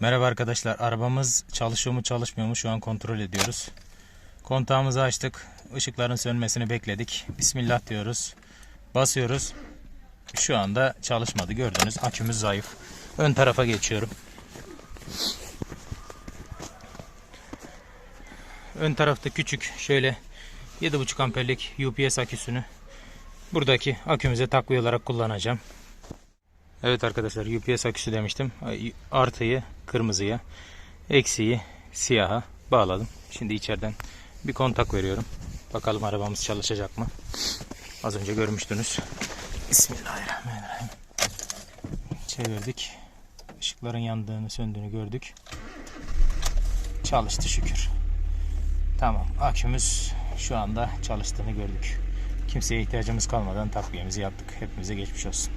Merhaba arkadaşlar. Arabamız çalışıyor mu çalışmıyor mu şu an kontrol ediyoruz. Kontağımızı açtık. Işıkların sönmesini bekledik. Bismillah diyoruz. Basıyoruz. Şu anda çalışmadı. Gördünüz akümüz zayıf. Ön tarafa geçiyorum. Ön tarafta küçük şöyle 7.5 amperlik UPS aküsünü buradaki akümüze takviye olarak kullanacağım. Evet arkadaşlar UPS aküsü demiştim. Artıyı kırmızıya, eksiği siyaha bağladım. Şimdi içeriden bir kontak veriyorum. Bakalım arabamız çalışacak mı? Az önce görmüştünüz. Bismillahirrahmanirrahim. Çevirdik. Işıkların yandığını, söndüğünü gördük. Çalıştı şükür. Tamam. Akümüz şu anda çalıştığını gördük. Kimseye ihtiyacımız kalmadan takviyemizi yaptık. Hepimize geçmiş olsun.